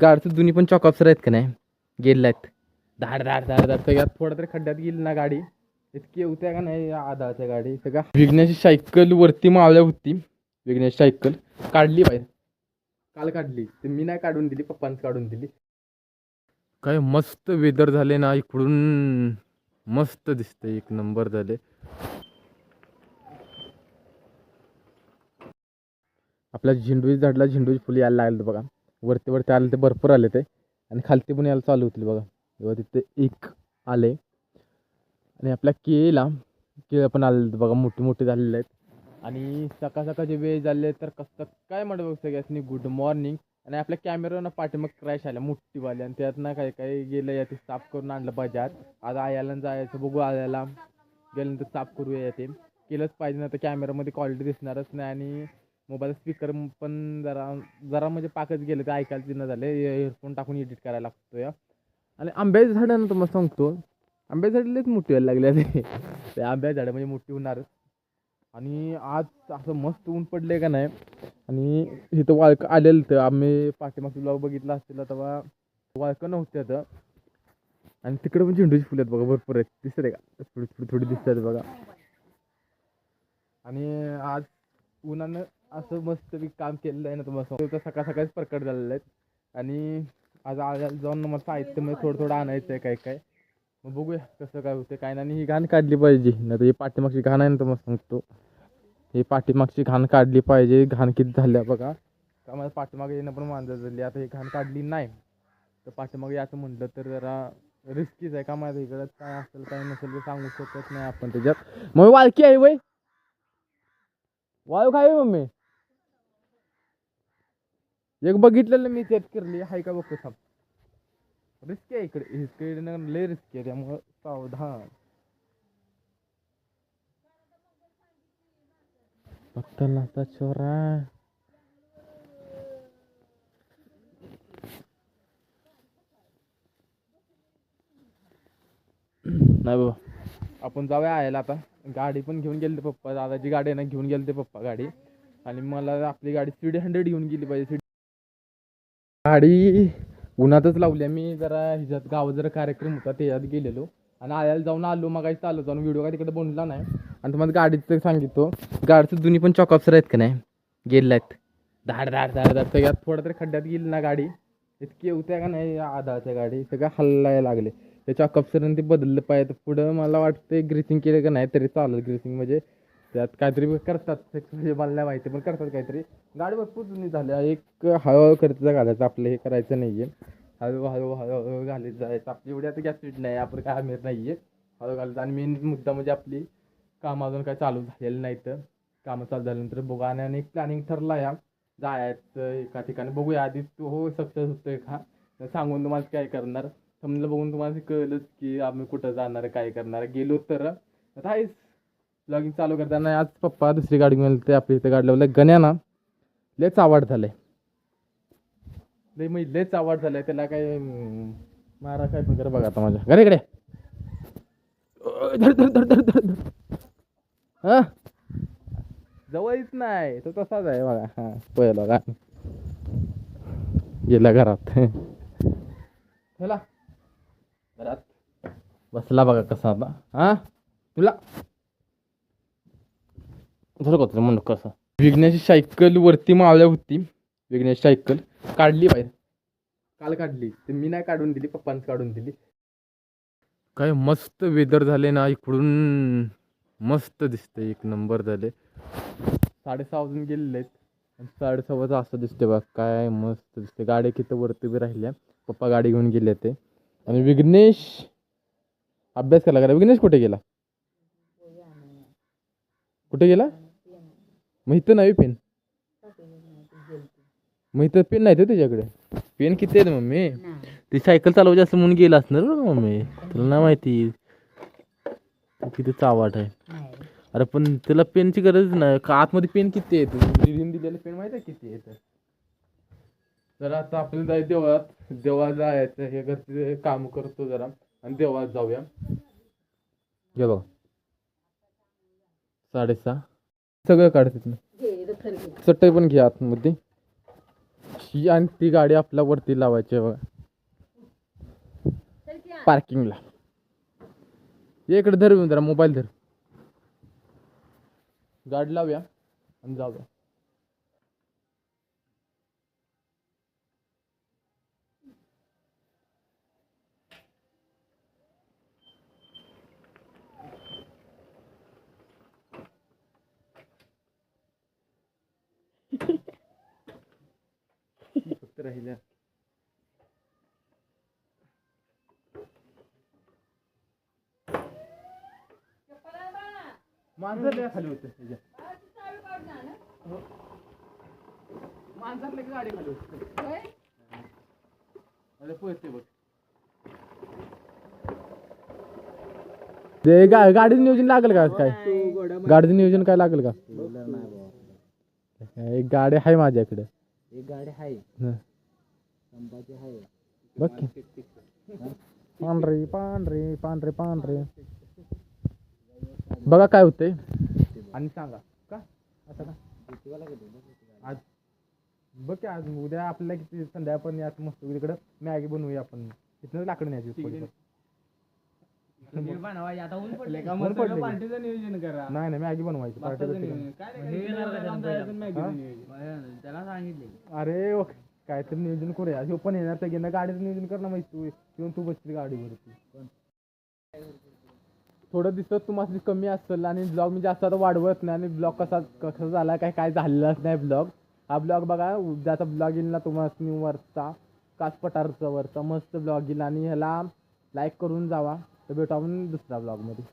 गाडीचं दोन्ही पण चॉकअप्सर आहेत का नाही? गेलेले आहेत धाड धाड धाड धाड. सगळ्यात थोडा तरी खड्ड्यात गेली ना गाडी. इतकी होत्या का नाही? आधाच्या गाडी. सगळ्या. विघ्नेशची सायकल वरती मावल्या होती. विघ्नेश सायकल. काढली बाहेर. काल काढली. ते मी नाही काढून दिली पप्पांच काढून दिली. काय मस्त वेदर झाले ना इकडून. मस्त दिसते एक नंबर झाले. आपल्या झेंडूची झाडला झेंडूची फुले यायला लागले बघा. वरती वरती आले ते भरपूर आले ते. आणि खालती पण यायला चालू होतील बघा. तेव्हा तिथे एक आले. आणि आपल्या केळीला केळं पण आलेले बघा मोठे मोठे झालेले आहेत. आणि सकाळ सकाळचे वेळ झाले तर कसं काय म्हणत बघ गुड मॉर्निंग आणि आपल्या कॅमेरानं पाठीमाग क्रॅश आल्या मोठीवाली. आणि त्यात ना काय काय गेलं या ते साफ करून आणलं पाहिजे आज आयाला जायचं बघू आयाला. गेल्यानंतर साफ करूया ते. केलंच पाहिजे ना तर कॅमेरामध्ये क्वालिटी दिसणारच नाही. आणि मोबाईल स्पीकर पण जरा जरा म्हणजे पाकच गेले ते ऐकायला तिनं झाले. इयरफोन टाकून एडिट करायला लागतो या आणि आंब्याच्या झाडानं तुम्हाला सांगतो आंब्याच्या झाडं लईच मोठी व्हायला लागली आहे ते आंब्याची झाडं म्हणजे मोठी होणारच आणि आज असं मस्त ऊन पडले का नाही आणि इथं वाळकं आलेलं तर आम्ही पाठीमागचं ब्लॉग बघितला असतील तेव्हा वाळकं नव्हते आता. आणि तिकडे पण झेंडूची फुलं आहेत बघा भरपूर आहेत. दिसत आहे का? थोडी थोडी थोडी दिसत आहेत बघा. आणि आज उन्हानं असं मस्त मी काम केलेलं आहे ना तुम्हाला सांगतो तर सकाळ सकाळीच प्रकट झालेलं आहेत. आणि आज आज जाऊन मग साहित्यमध्ये थोडं थोडं आणायचं आहे काय काय मग बघूया कसं काय होतं काय नाही. ही घाण काढली पाहिजे. नाही तर ही पाठीमागची घाण आहे ना तुम्हाला सांगतो. ही पाठीमागची घाण काढली पाहिजे. घाण किती झाल्या बघा. का मला पाठीमागे येणं पण मांजर झाली. आता ही घाण काढली नाही. तर पाठीमागे याचं म्हटलं तर जरा रिस्कीच आहे का माझ्या इकडं? काय असेल काय नसेल ते सांगू शकत नाही आपण त्याच्यात. मग वाळकी आहे वय. वाळू काय मम्मी? एक बघितलेलं मी त्यात किरली आहे का बघतो थांब. रिस्की आहे इकडे इकडे लय रिस्की आहे त्यामुळं सावधान. पत्तलाचा छोरा. नाही बाबा आपण जाऊया आयला आता. गाडी पण घेऊन गेले पप्पा दादाची गाडी आहे ना घेऊन गेले ते पप्पा गाडी. आणि मला आपली गाडी सीडी हंड्रेड घेऊन गेली पाहिजे गाडी उन्हातच लावली मी जरा ह्याच्यात गावात जरा कार्यक्रम होता त्याच्यात गेलेलो. आणि आल्याला जाऊन आलो मग आलो जाऊन. व्हिडिओ काय तिकडे बनला नाही. आणि तुम्हाला गाडीचं सांगितलो. गाडीचं दोन्ही पण चॉकअप्सर आहेत का नाही? गेलेले आहेत धाड धाड धाड धाड. सगळ्यात थोडं तरी खड्ड्यात गेली ना गाडी. इतकी होत्या का नाही आधाच्या गाडी? सगळ्या हल्लायला लागले. त्या चॉक ते बदललं पाहिजे. पुढं मला वाटतं ग्रीसिंग केलं का नाही तरी चालेल ग्रीसिंग म्हणजे त्यात काहीतरी करतात म्हणजे मला नाही माहिती पण करतात काहीतरी. गाडी भरपूर जुनी झाल्या एक हळूहळू करत घालायचं आपलं हे करायचं नाही आहे हळूहळू हळूहळू घालत जायचं. आपली एवढी आता गॅस नाही आपण काय आमिर नाही आहे हळू घालायचं आणि मेन मुद्दा म्हणजे आपली कामं अजून काय चालू झालेलं नाही तर. कामं चालू झाल्यानंतर बघा. आणि आणि एक प्लॅनिंग ठरला या. जायचं एका ठिकाणी. बघूया आधी तो हो सक्सेस होतोय का? सांगून तुम्हाला काय करणार. समजा बघून तुम्हाला कळलंच की आम्ही कुठं जाणार काय करणार. गेलो तर. आता आहेच. ब्लॉगिंग चालू करताना आज पप्पा दुसरी गाडी घेऊन ते आपल्या इथे गाडी लावलं गण्याना लयच आवड झालंय. लय म्हणजे लयच आवड झालंय त्याला काय मारा काय पण कर बघा आता माझ्या. घरे इकडे. जवळच नाही तो तसाच आहे बघा. हा पहिला बघा. गेला घरात. चला. घरात. बसला बघा कसा आता. हा? तुला? झालं का म्हणून कसं? विघ्नेशची सायकल वरती मावल्या होती. विघ्नेश सायकल. काढली बाहेर. काल काढली. ते मी नाही काढून दिली पप्पांच काढून दिली. काय मस्त वेदर झाले ना इकडून. मस्त दिसते एक नंबर झाले. साडेसहा वाजून गेलेले आहेत. आणि साडेसहाचं असं दिसते बघ काय मस्त दिसते गाड्या किती वरती बी राहिल्या. पप्पा गाडी घेऊन गेले ते. आणि विघ्नेश अभ्यास करायला गेला विघ्नेश कुठे गेला? कुठे गेला? मग इथं नाही पेन. मग इथं पेन नाही तर त्याच्याकडे. पेन किती आहेत मम्मी? ती सायकल चालवायची असं म्हणून गेला असणार बरं का मम्मी. तुला नाही माहिती. तू किती चावाट आहे. अरे पण त्याला पेनची गरज नाही. का आतमध्ये पेन किती आहे दिदीने दिलेलं पेन माहिती आहे किती आहे तर तर आता आपल्याला जाय देवळात. देवळात जायचं हे घरचे काम करतो जरा. आणि देवळात जाऊया. घे बघा. साडेसहा. सगळं काढतात ना चटई पण घ्या आतमध्ये. ही आणि ती गाडी आपल्या वरती लावायची आहे बघा. पार्किंगला. ये इकडे धर जरा मोबाईल धर. गाडी लावूया आणि जाऊया. राहिल्या. मांजर खाली होते मांजर लगे गाडी खाली होते. अरे पोहोचते बघ. ते गा गाडीचं नियोजन लागेल का काय? गाडीचं नियोजन काय लागेल का? एक गाडी आहे माझ्याकडे. एक गाडी हं. आहे बघ की. पांढरे पांढरे पांढरे पांढरे. बघा काय होतंय. आणि सांगा. का? आता का? आज. बघ की आज उद्या आपल्याला किती संध्याकाळपर्यंत यात मस्त तिकडं मॅगी बनवूया आपण. तिथनं लाकडं न्यायची नाही नाही मॅगी बनवायची. पार्टी बिर्टी. त्याला सांगितले. अरे ओक, काहीतरी नियोजन करूया. ह्यो पण येणार त्या गेल्या गाडीचं नियोजन कर ना माहिती तू. येऊन तू बसतील गाडीवरती थोडं दिसत तुम्हाला कमी असेल आणि ब्लॉग मी जास्त आता वाढवत नाही आणि ब्लॉग कसा कसा झाला काय काय झालेलाच नाही ब्लॉग हा ब्लॉग बघा उद्याचा ब्लॉग येईल ना तुम्हाला वरचा कास पठारचा वरचा. मस्त ब्लॉग येईल आणि ह्याला लाईक करून जावा. तर भेटू आपण दुसऱ्या ब्लॉगमध्ये